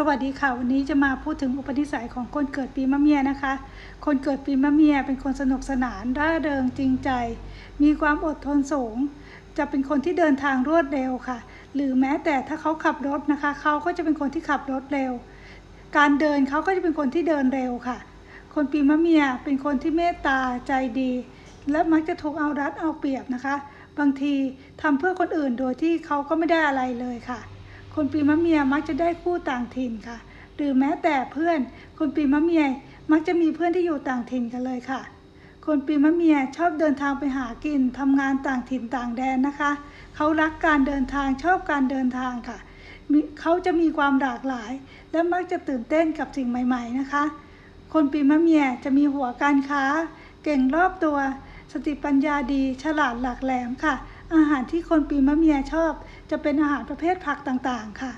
สวัสดีค่ะวันนี้จะมาพูดถึงอุปนิสัยของคนเกิดปีมะเมียนะคะ คนเกิดปีมะเมียเป็นคนสนุกสนานร่าเริงจริงใจ มีความอดทนสูง จะเป็นคนที่เดินทางรวดเร็วค่ะ หรือแม้แต่ถ้าเขาขับรถนะคะ เขาก็จะเป็นคนที่ขับรถเร็ว การเดินเขาก็จะเป็นคนที่เดินเร็วค่ะ คนปีมะเมียเป็นคนที่เมตตาใจดี และมักจะถูกเอารัดเอาเปรียบนะคะ บางทีทำเพื่อคนอื่นโดยที่เขาก็ไม่ได้อะไรเลยค่ะ คนปีมะเมียมักจะได้คู่ต่างถิ่นค่ะ หรือแม้แต่เพื่อน คนปีมะเมียมักจะมีเพื่อนที่อยู่ต่างถิ่นกันเลยค่ะ คนปีมะเมียชอบเดินทางไปหากินทำงานต่างถิ่นต่างแดนนะคะ เขารักการเดินทางชอบการเดินทางค่ะ เขาจะมีความหลากหลาย และมักจะตื่นเต้นกับสิ่งใหม่ ๆนะคะ คนปีมะเมียจะมีหัวการค้า เก่งรอบตัว สติปัญญาดี ฉลาดหลักแหลมค่ะ อาหารที่คนปีมะเมียชอบ จะเป็นอาหารประเภทผักต่างๆค่ะ